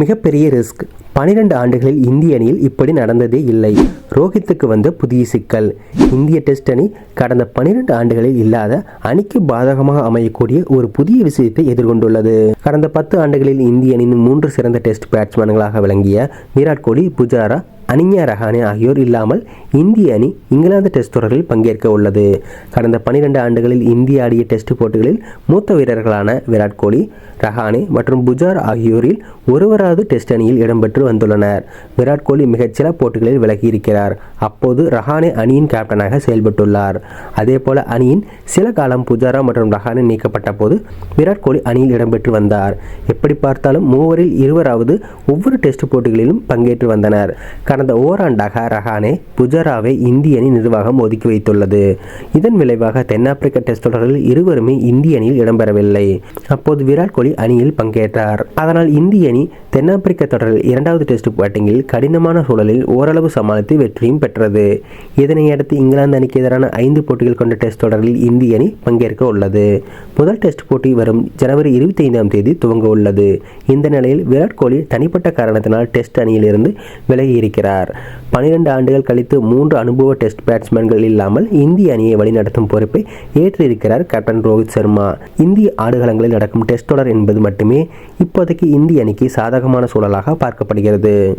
மிகப்பெரிய ரிஸ்க். பனிரெண்டு ஆண்டுகளில் இந்திய அணியில் இப்படி நடந்ததே இல்லை. ரோஹித்துக்கு வந்த புதிய சிக்கல். இந்திய டெஸ்ட் அணி கடந்த பனிரெண்டு ஆண்டுகளில் இல்லாத அணிக்கு பாதகமாக அமையக்கூடிய ஒரு புதிய விஷயத்தை எதிர்கொண்டுள்ளது. கடந்த பத்து ஆண்டுகளில் இந்திய அணியின் மூன்று சிறந்த டெஸ்ட் பேட்ஸ்மேன்களாக விளங்கிய விராட் கோலி புஜாரா அனியா ரஹானே ஆகியோர் இல்லாமல் இந்திய அணி இங்கிலாந்து டெஸ்ட் தொடரில் பங்கேற்க உள்ளது. கடந்த பனிரெண்டு ஆண்டுகளில் இந்திய ஆடிய டெஸ்ட் போட்டிகளில் மூத்த வீரர்களான விராட் கோலி ரஹானே மற்றும் புஜார் ஆகியோரில் ஒருவராவது டெஸ்ட் அணியில் இடம்பெற்று வந்துள்ளனர். விராட் கோலி மிகச்சில போட்டிகளில் விலகியிருக்கிறார். அப்போது ரஹானே அணியின் கேப்டனாக செயல்பட்டுள்ளார். அதேபோல அணியின் சில காலம் புஜாரா மற்றும் ரஹானே நீக்கப்பட்ட போது விராட் கோலி அணியில் இடம்பெற்று வந்தார். எப்படி பார்த்தாலும் மூவரில் இருவராவது ஒவ்வொரு டெஸ்ட் போட்டிகளிலும் பங்கேற்று வந்தனர். கடந்த ஓராண்டாக ரஹானே புஜராவை இந்திய அணி நிர்வாகம் ஒதுக்கி வைத்துள்ளது. இதன் விளைவாக தென்னாப்பிரிக்க டெஸ்ட் தொடரில் இருவருமே இந்திய அணியில் இடம்பெறவில்லை. அப்போது விராட் கோலி அணியில் பங்கேற்றார். அதனால் இந்திய அணி தென்னாப்பிரிக்க தொடரில் இரண்டாவது டெஸ்ட் பேட்டிங்கில் கடினமான சூழலில் ஓரளவு சமாளித்து வெற்றியும் பெற்றது. இதனையடுத்து இங்கிலாந்து அணிக்கு எதிரான ஐந்து போட்டிகள் கொண்ட டெஸ்ட் தொடரில் இந்திய அணி பங்கேற்க உள்ளது. முதல் டெஸ்ட் போட்டி வரும் ஜனவரி இருபத்தி ஐந்தாம் தேதி துவங்க உள்ளது. இந்த நிலையில் விராட் கோலி தனிப்பட்ட காரணத்தினால் டெஸ்ட் அணியிலிருந்து விலகி இருக்கிறார் பனிரெண்டு ஆண்டுகள் கழித்து மூன்று அனுபவ டெஸ்ட் பேட்ஸ்மேன்கள் இல்லாமல் இந்திய அணியை வழிநடத்தும் பொறுப்பை ஏற்றிருக்கிறார் கேப்டன் ரோஹித் சர்மா. இந்திய ஆடுகளங்களில் நடக்கும் டெஸ்ட் தொடர் என்பது மட்டுமே இப்போதைக்கு இந்திய அணிக்கு சாதாரண சாதகமான சூழலாக பார்க்கப்படுகிறது.